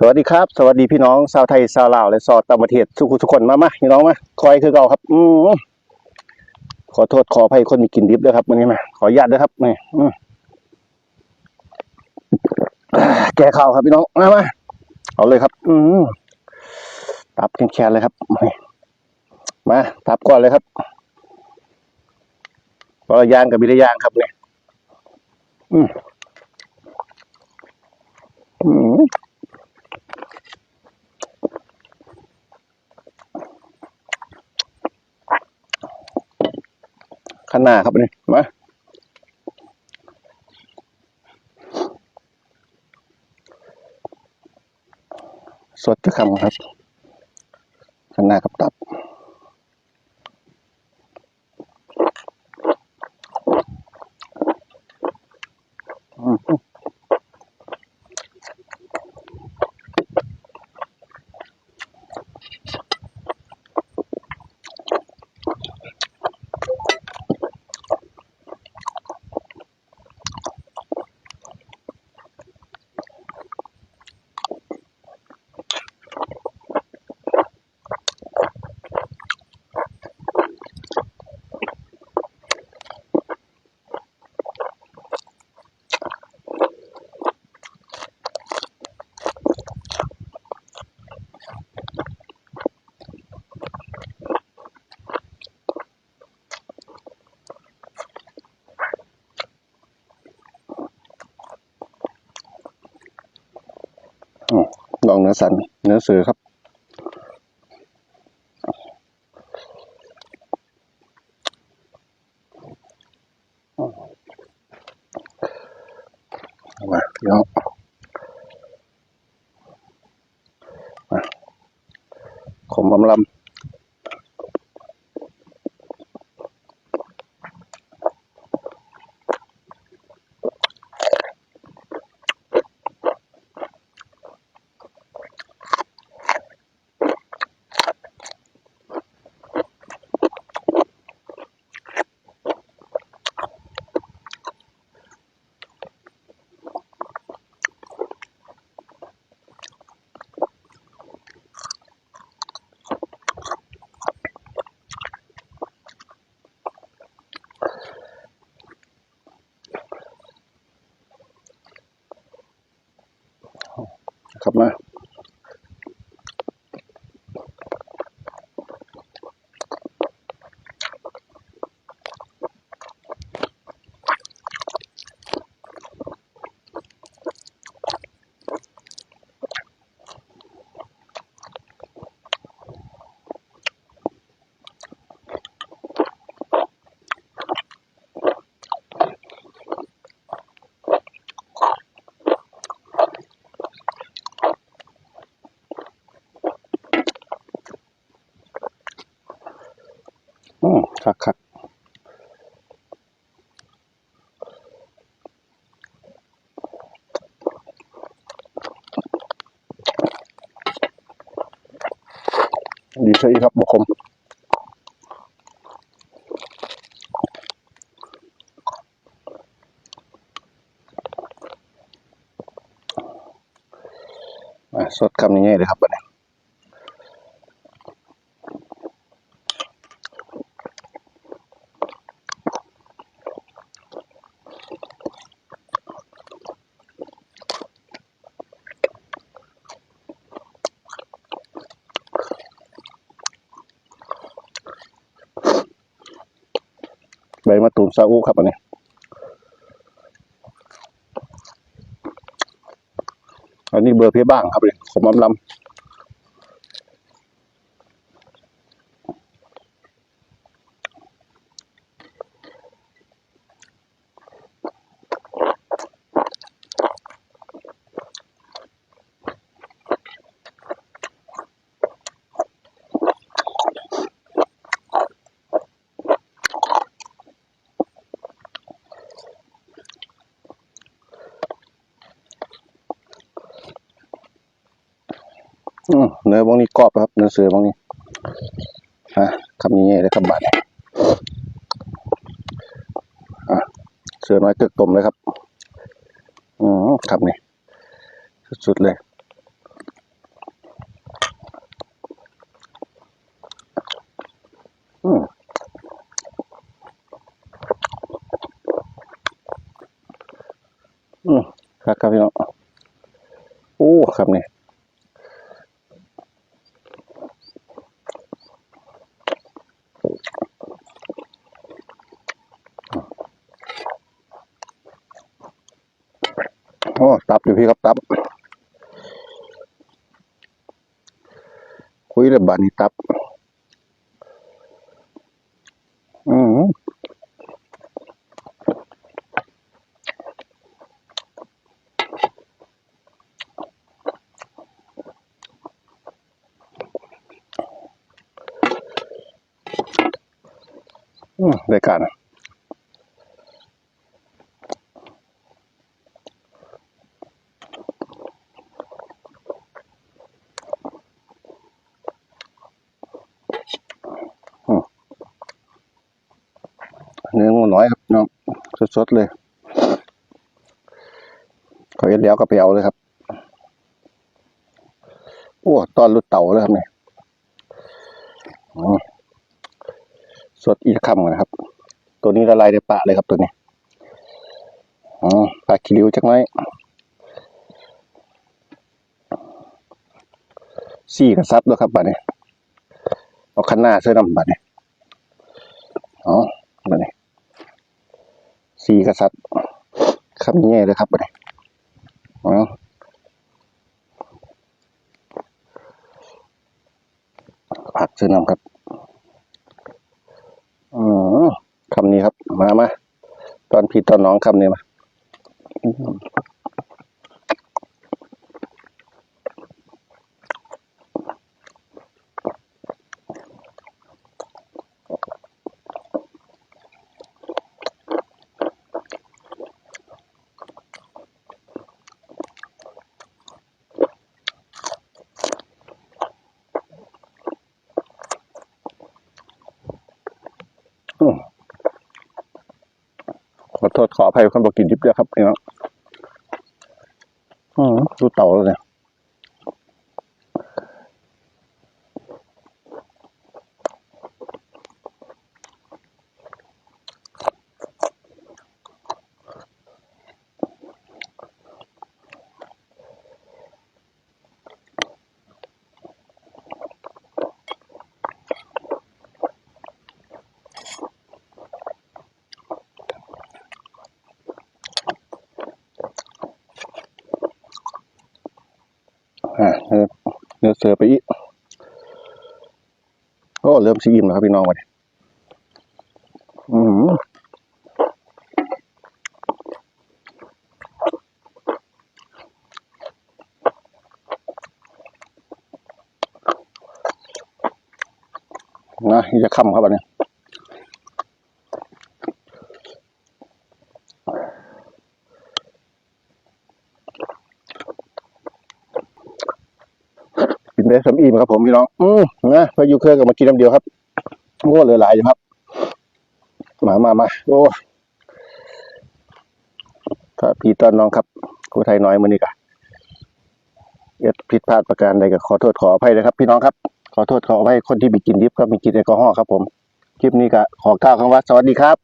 สวัสดีครับ สวัสดีพี่น้องชาวไทยชาวลาวและชาวต่างประเทศทุกคนทุกคนมามาพี่น้องมาคอยคือเก่าครับ อืมขอโทษขออภัยคนมีกลิ่นดิบด้วยครับวันนี้มาขออนุญาตด้วยครับนี่แก้ข่าวครับพี่น้องมามาเอาเลยครับ อืมตับแข็งๆเลยครับมาตับก่อนเลยครับก็ย่างกับบิดยางครับเนี่ยอืมอืม ข้างหน้าครับนี่มาสดจะคำครับ ลองเนื้อสัน เนื้อเสือครับมาเน้องมาขมอำลำ ค อืมคักคักดีใช่ครับบกคมอะสดคำนี้เลยครับบัด มะตูมซาอุครับอันนี้อันนี้เบอร์เพียบ้างครับเลยขมลำลำ เนื้อบางนี้กรอบครับ เนื้อเสือบางนี้ฮะคำนี้เลยครับบัตเสือน้อยเกือกตมเลยครับอืมครับนี่สุดๆเลยอืมอืมครับครับพี่น้องโอ้ครับนี่ โอ้ตับอยู่พี่ครับตับ คุยเลยบานี้ตับ อืมอืมรายการอะ เนื้องูน้อยครับเน้องสดๆเลยขาเย็นแล้วก็ไปเอาเลยครับโอ้ตอนรุดเต่าเลยครับเนี่ยสดอีกคำนะครับ ตัวนี้ละลายในปากเลยครับตัวนี้อ๋อปลาคิริวจักน้อยสี่กระซับด้วยครับบัดนี้เอาคันหน้าเสื้อดำบัดนี้อ๋อ สี่กระซับคำนี้เลยครับบัดนี้อ๋อผักชื่อดำครับอืมคำนี้ครับ มามาตอนพี่ตอนน้องคำนี้มา ขอโทษขออภัยคนบอกกินดิบด้วยครับพี่น้องอืมดูเต่าแล้วเนี่ยอ่าเนื้อเนื้อเสือไปอีกโอ้เริ่มซีอิ่มแล้วครับพี่น้องวันนี้อืมนะยี่จะค่ำครับอันนี้ กินได้สำอิ่มครับผมพี่น้อง อืมนะพายุเครื่องกับมากินน้ำเดียวครับโอ้เหลือหลายอยู่ครับ มามามาโอ้ถ้าพี่ตอนน้องครับกูไทยน้อยมือนี่กะเอ็ผิดพลาดประการใดก็ขอโทษขออภัยนะครับ พี่น้องครับ ขอโทษขออภัยคนที่มีกินดิบก็มีกินแอลกอฮอล์ครับผม คลิปนี้ก็ขอกล่าวคำว่าสวัสดีครับ